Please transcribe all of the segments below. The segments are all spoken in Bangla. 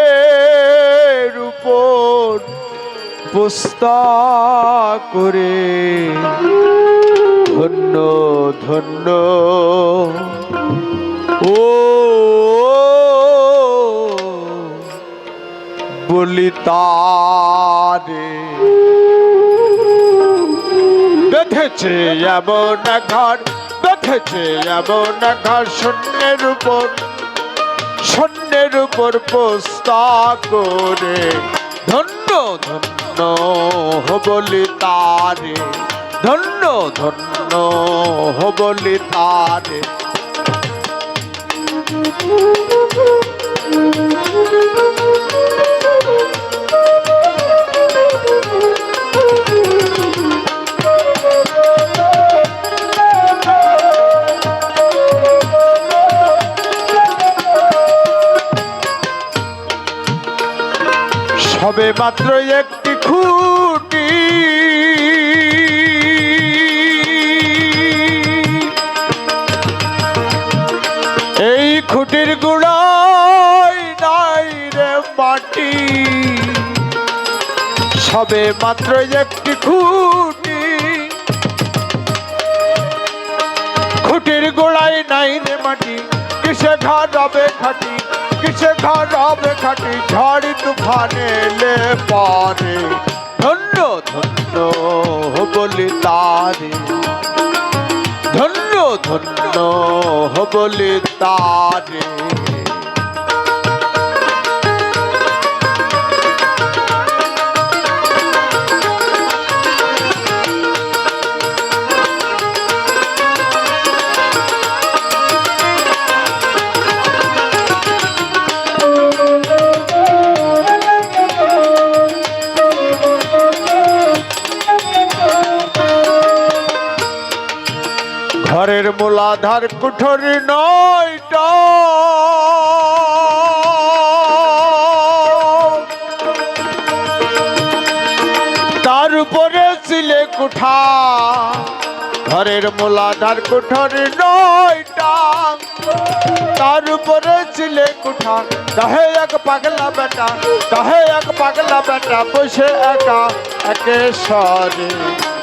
শূন্যের উপর পুস্তক করে ধন্য ধন্য। ও বলি তারে বেঁধেছে এমন ঘর বেঁধেছে এমন ঘর শূন্যের উপর। শূন্যের উপর পুস্তক করে। ধন্য ধন্য বলি তারে। ধন্য ধন্য বলি তারে। সবে মাত্র একটি খুঁটি। এই খুঁটির গুড়াই নাই রে মাটি। সবে মাত্র একটি খুঁটি। খুঁটির গোড়ায় নাই রে মাটি। কিসে ঘর খাটি? কিসে ঘর খাটি? ঝড় তুফানে এলে পারে। ধন্য ধন্য বলি তারে ধন্য ধন্য বলি তারে ঘরের মূলাধার কুঠরি তার উপরে সিলে কুঠা। ঘরের মূলাধার কুঠরি নয়টা। তার উপরে ছিলে কুঠা। তাহে এক পাগলা বেটা তাহে এক পাগলা বেটা, বসে একা একেশ্বরে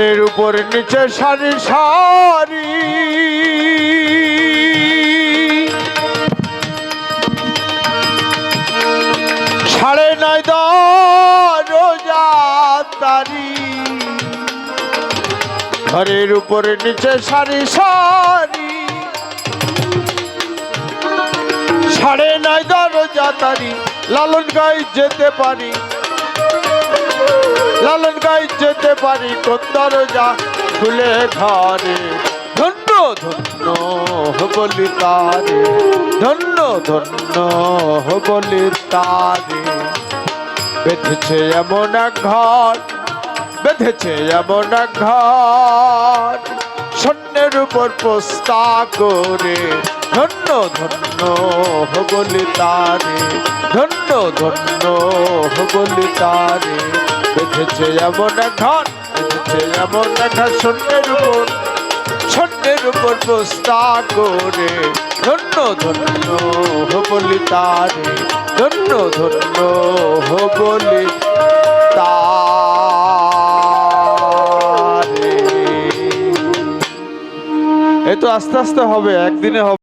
ঘরের উপর নিচে সারি সারি। সাড়ে নয় তারি। ঘরের উপরে নিচে সারি সারি। সাড়ে নয় রোজা তারি, লালন গাই যেতে পারি। লালন গাই যেতে পারি কোন দরজা ফুলে ঘরে। ধন্য ধন্য বলি তারে, ধন্য ধন্য বলি তারে। বেঁধেছে এমন এক ঘর, বেঁধেছে এমন এক ঘর। উপর পোস্তা করে ধন্য ধন্য বলি তারে ধন্য ধন্য বলি তারে বেঁধেছে এমন ঘর, বেঁধেছে এমন ঘর শূন্যের উপর শূন্যের উপর পোস্তা করে ধন্য ধন্য বলি তারে ধন্য ধন্য বলি তারে এ তো আস্তে আস্তে হবে একদিনে হবে।